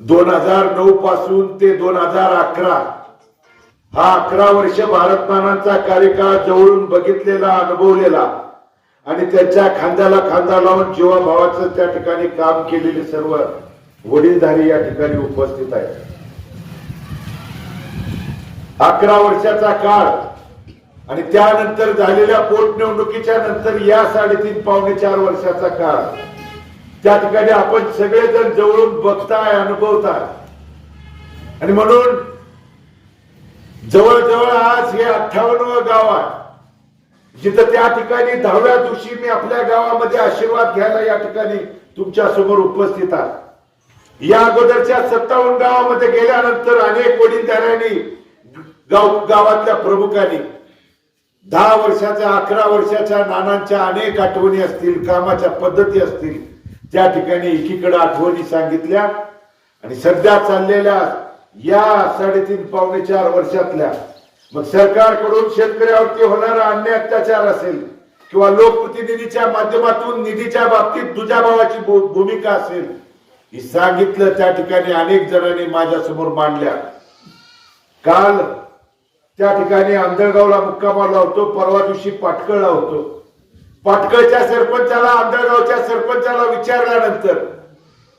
दोन हजार नऊ पासून ते दोन हजार अकरा. हा अकरा वर्ष भारतमानांचा कार्यकाळ जवळून बघितलेला अनुभवलेला. आणि त्यांच्या खांद्याला खांदा लावून जीवाभावाचं त्या ठिकाणी काम केलेले सर्व वडीलधारी या ठिकाणी उपस्थित आहेत. अकरा वर्षाचा काळ आणि त्यानंतर झालेल्या पोटनिवडणुकीच्या नंतर या साडेतीन पावणे चार वर्षाचा काळ. त्या ठिकाणी आपण सगळेजण जवळून बघताय अनुभवताय. आणि म्हणून जवळजवळ आज हे अठ्ठावन्न गाव आहे. जिथं त्या ठिकाणी दहाव्या दिवशी मी आपल्या गावामध्ये आशीर्वाद घ्यायला या ठिकाणी तुमच्यासमोर उपस्थित आहे. या अगोदरच्या सत्तावन्न गावामध्ये गेल्यानंतर अनेक वडीलधाऱ्यांनी गाव गावातल्या प्रमुखांनी दहा वर्षाच्या अकरा वर्षाच्या नानांच्या अनेक आठवणी असतील कामाच्या पद्धती असतील त्या ठिकाणी एकीकडे आठवणी सांगितल्या आणि सध्या चाललेल्या या साडेतीन पावणे चार वर्षातल्या मग सरकारकडून शेतकऱ्यावरती होणारा अन्याय अत्याचार असेल किंवा लोकप्रतिनिधीच्या माध्यमातून निधीच्या बाबतीत तुझ्या भावाची भू- भूमिका असेल ही सांगितलं त्या ठिकाणी अनेक जणांनी माझ्यासमोर मांडल्या. काल त्या ठिकाणी आंधळगावला मुक्कामाला होतो परवा दिवशी पाटकळला होतो. पाटकळच्या सरपंचाला आंधळगावच्या सरपंचाला विचारल्यानंतर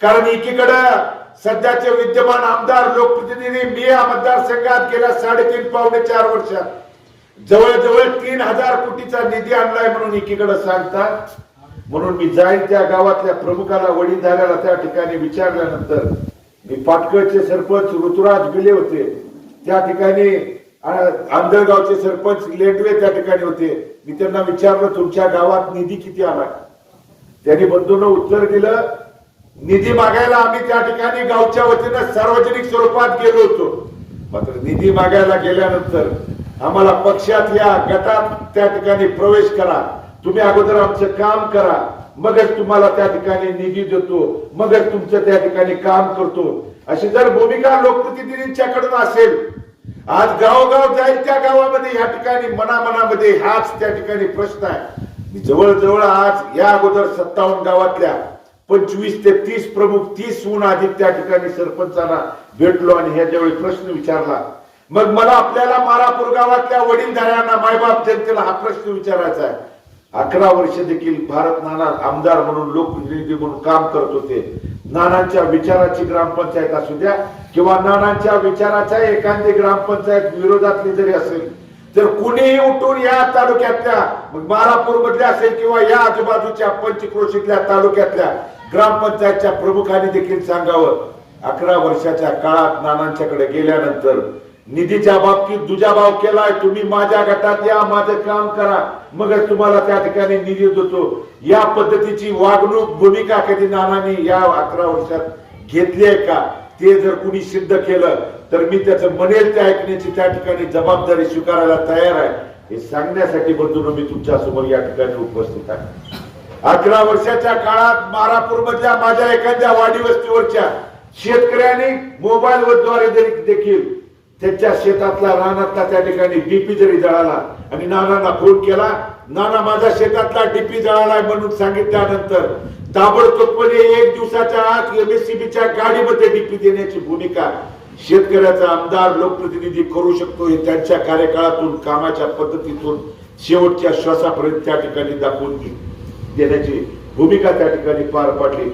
कारण एकीकडं सध्याचे विद्यमान आमदार लोकप्रतिनिधी मी या मतदारसंघात गेल्या साडेतीन पावणे चार वर्षात जवळजवळ तीन हजार कोटीचा निधी आणलाय म्हणून एकीकडे सांगतात. म्हणून मी जाईन त्या गावातल्या प्रमुखाला वडीलधाऱ्याला त्या ठिकाणी विचारल्यानंतर मी पाटकळचे सरपंच ऋतुराज बिले होते त्या ठिकाणी आंधळगावचे सरपंच लेटवे त्या ठिकाणी होते. मी त्यांना विचारलं तुमच्या गावात निधी किती आला? त्यांनी बंधून उत्तर दिलं निधी मागायला आम्ही त्या ठिकाणी गावच्या वतीनं सार्वजनिक स्वरूपात गेलो होतो. मात्र निधी मागायला गेल्यानंतर आम्हाला पक्षात या गटात त्या ठिकाणी प्रवेश करा. तुम्ही अगोदर आमचं काम करा. मगच तुम्हाला त्या ठिकाणी निधी देतो. मगच तुमचं त्या ठिकाणी काम करतो. अशी जर भूमिका लोकप्रतिनिधींच्याकडून असेल आज गावोगाव जाईल त्या गावामध्ये या ठिकाणी मनामनामध्ये हाच त्या ठिकाणी प्रश्न आहे. मी जवळजवळ आज या अगोदर सत्तावन्न गावातल्या पंचवीस ते तीस प्रमुख तीस हून अधिक त्या ठिकाणी सरपंचांना भेटलो आणि ह्याच्यावेळी प्रश्न विचारला मग मला आपल्याला मारापूर गावातल्या वडीलधाऱ्यांना मायबाप जनतेला हा प्रश्न विचारायचा आहे. अकरा वर्ष देखील भारत नाना आमदार म्हणून लोकप्रतिनिधी म्हणून काम करत होते. नानांच्या विचाराची ग्रामपंचायत असू द्या किंवा नानांच्या विचाराच्या एखादी ग्रामपंचायत विरोधातली जरी असेल तर कुणीही उठून या तालुक्यातल्या मग मारापूर मधल्या असेल किंवा या आजूबाजूच्या पंचक्रोशीतल्या तालुक्यातल्या ग्रामपंचायतच्या प्रमुखांनी देखील सांगावं. अकरा वर्षाच्या काळात नानांच्याकडे गेल्यानंतर निधीच्या बाबतीत दुजाभाव केलाय तुम्ही माझ्या गटात या माझं काम करा. मग तुम्हाला त्या ठिकाणी निधी देतो. या पद्धतीची वागणूक भूमिका कधी नानांनी या अकरा वर्षात घेतली आहे का? ते जर कुणी सिद्ध केलं तर मी त्याचं म्हणेल ते ऐकण्याची त्या ठिकाणी जबाबदारी स्वीकारायला तयार आहे. हे सांगण्यासाठी बंधून मी तुमच्यासमोर या ठिकाणी उपस्थित आहे. अकरा वर्षाच्या काळात मारापूर मधल्या माझ्या एखाद्या वाडी वस्तीवरच्या शेतकऱ्यांनी मोबाईल द्वारे जरी देखील त्यांच्या शेतातला रानातला त्या ठिकाणी डीपी जरी जळाला आणि नानांना फोन केला नाना माझ्या शेतातला डीपी जळालाय म्हणून सांगितल्यानंतर ताबडतोबपणे म्हणजे एक दिवसाच्या आत एमएससीबीच्या गाडीमध्ये डीपी देण्याची भूमिका शेतकऱ्याचा आमदार लोकप्रतिनिधी करू शकतो हे त्यांच्या कार्यकाळातून कामाच्या पद्धतीतून शेवटच्या श्वासापर्यंत त्या ठिकाणी दाखवून देण्याची भूमिका त्या ठिकाणी पार पाडली.